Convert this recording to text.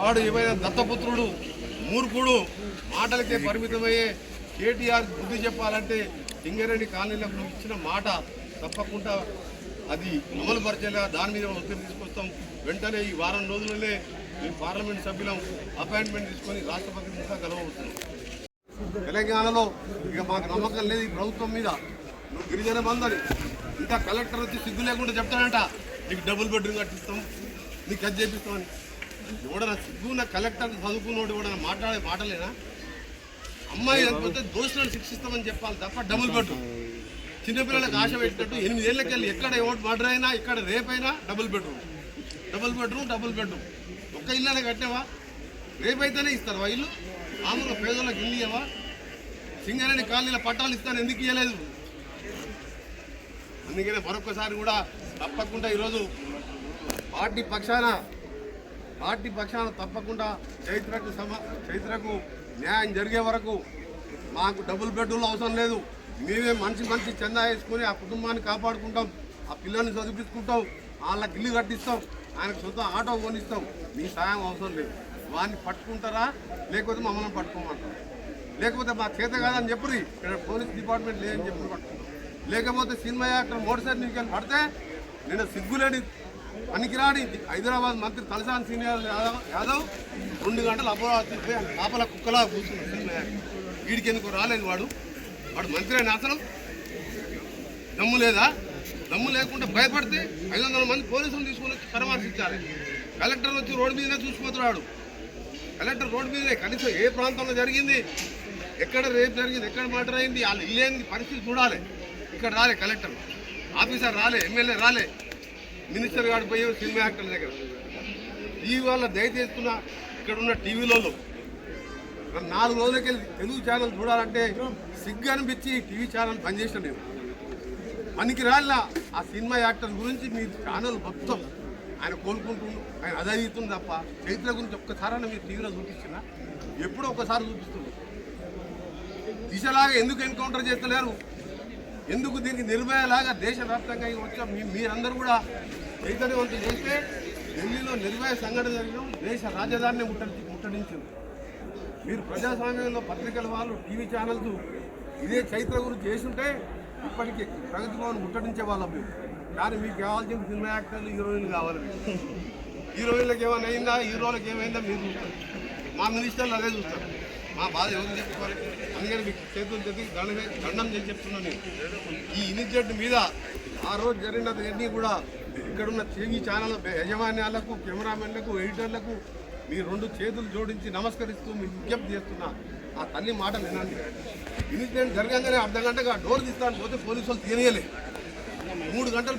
వాడు ఏమైనా దత్తపుత్రుడు మూర్ఖుడు మాటలకే పరిమితమయ్యే కేటీఆర్ బుద్ధి చెప్పాలంటే సింగరేణి కాలనీలకు ఇచ్చిన మాట తప్పకుండా అది అమలు పరిచేలా దాని మీద ఒత్తిడి తీసుకొస్తాం. వెంటనే ఈ వారం రోజులనే మేము పార్లమెంట్ సభ్యులం అపాయింట్మెంట్ తీసుకొని రాష్ట్రపతి ఇంకా కలవబోతున్నాం తెలంగాణలో ఇక మాకు నమ్మకం లేదు ఈ ప్రభుత్వం మీద. నువ్వు గిరిజన బందని ఇంకా కలెక్టర్ వచ్చి సిగ్గు లేకుండా చెప్తాడంట నీకు డబుల్ బెడ్రూమ్ కట్టిస్తాం నీకు కట్ చేపిస్తామని. ఎవడన్నా సిగ్గున్న కలెక్టర్ చదువుకున్నోడు కూడా మాట్లాడే మాటలేనా? అమ్మాయి లేకపోతే దోషులను శిక్షిస్తామని చెప్పాలి తప్ప డబుల్ బెడ్రూమ్ చిన్నపిల్లలకు ఆశ పెట్టినట్టు ఎనిమిదేళ్ళకి వెళ్ళి ఎక్కడ ఎవరు మర్డర్ అయినా ఇక్కడ రేపైనా double bedroom double bedroom double bedroom ఒక్క ఇల్లు కట్టావా? రేపైతేనే ఇస్తారు ఇల్లు? మామూలుగా పేదలకు ఇల్లు ఇవ్వవా సింగరేణి కాలనీల పట్టాలు ఇస్తాను ఎందుకు ఇవ్వలేదు అందుకనే మరొకసారి కూడా తప్పకుండా ఈరోజు పార్టీ పక్షాన పార్టీ పక్షాన తప్పకుండా చైత్రకు సమ చైత్రకు న్యాయం జరిగే వరకు మాకు డబుల్ బెడ్రూమ్లు అవసరం లేదు. మేమే మంచి మంచి చందా వేసుకొని ఆ కుటుంబాన్ని కాపాడుకుంటాం. ఆ పిల్లల్ని చదివించుకుంటాం. వాళ్ళకి ఇల్లు కట్టిస్తాం. ఆయనకు సొంత ఆటో కొనిస్తాం. మీ సాయం అవసరం లేదు. వాడిని పట్టుకుంటారా? లేకపోతే మమ్మల్ని పట్టుకోమంటారు? లేకపోతే మా చేత కాదని చెప్పి ఇక్కడ పోలీస్ డిపార్ట్మెంట్ లేదని చెప్పి పట్టుకుంటాం. లేకపోతే సినిమా యాక్టర్ మోటార్ సైకిల్ నుంచి వెళ్ళి పడితే నేను సిగ్గులేని పనికిరాని హైదరాబాద్ మంత్రి తలసాని సీనియర్ యాదవ్ యాదవ్ రెండు గంటలు అమరావతి లోపల కుక్కలా కూర్చున్నాడు వీడికి ఎందుకు రాలేని వాడు? వాడు మంత్రి అయిన అసలు. దమ్ము లేదా? దమ్ము లేకుండా భయపడితే ఐదు వందల మంది పోలీసులు తీసుకొని వచ్చి పరామర్శించాలి కలెక్టర్ వచ్చి రోడ్డు మీదనే చూసిపోతున్నాడు కలెక్టర్ రోడ్డు మీదే కనీసం ఏ ప్రాంతంలో జరిగింది? ఎక్కడ రేపు జరిగింది? ఎక్కడ మర్డర్ అయింది? వాళ్ళు ఇల్లేని పరిస్థితి చూడాలి. ఇక్కడ రాలే కలెక్టర్. ఆఫీసర్ రాలే ఎమ్మెల్యే రాలే. మినిస్టర్ గారు పోయే సినిమా యాక్టర్ల దగ్గర. టీవీ వాళ్ళ దయచేస్తున్న ఇక్కడ ఉన్న టీవీలలో నాలుగు రోజులకి తెలుగు ఛానల్ చూడాలంటే సిగ్గు అనిపించి టీవీ ఛానల్ పనిచేసాను నేను. మనకి రాళ్ళ ఆ సినిమా యాక్టర్ గురించి మీ ఛానల్ మొత్తం ఆయన కోలుకుంటుండు ఆయన అదవుతుంది తప్ప చరిత్ర గురించి ఒక్కసారైనా మీరు టీవీలో చూపించిన ఎప్పుడో ఒకసారి చూపిస్తుంది దిశలాగా ఎందుకు ఎన్కౌంటర్ చేస్తలేరు? ఎందుకు దీనికి నిర్భయలాగా దేశవ్యాప్తంగా ఇక వచ్చాం? మీ మీరందరూ కూడా చైతన్యవంతం చేస్తే ఢిల్లీలో నిర్భయ సంఘటన జరిగిన దేశ రాజధానిని ముట్టడి ముట్టడించింది మీరు ప్రజాస్వామ్యంలో పత్రికల వాళ్ళు టీవీ ఛానల్స్ ఇదే చైత్ర గురించి చేస్తుంటే ఇప్పటికీ ప్రగతి భవన్ ముట్టడించే వాళ్ళం మేము. కానీ మీకు కావాల్సిన సినిమా యాక్టర్లు హీరోయిన్లు కావాలి హీరోయిన్లకు ఏమైనా అయిందా? హీరోలకు ఏమైందా? మీరు చూస్తారు. మా మినిస్టర్లు అదే చూస్తారు. మా బాధ ఎవరు చెప్పుకోవాలి? అందుకని మీకు చేతులు తెచ్చి దండమే దండం చేసి చెప్తున్నాను నేను. ఈ ఇనిషియేటివ్ మీద ఆ రోజు జరిగినది కూడా ఇక్కడున్న టీవీ ఛానల్ యజమాన్యాలకు కెమెరామెన్లకు ఎడిటర్లకు మీ రెండు చేతులు జోడించి నమస్కరిస్తూ మీ విజ్ఞప్తి చేస్తున్నా. ఆ తల్లి మాట వినండి. ఇన్సిడెంట్ జరగంగానే అర్ధ గంటగా డోర్ తీస్తాను పోతే పోలీసులు వాళ్ళు మూడు గంటలు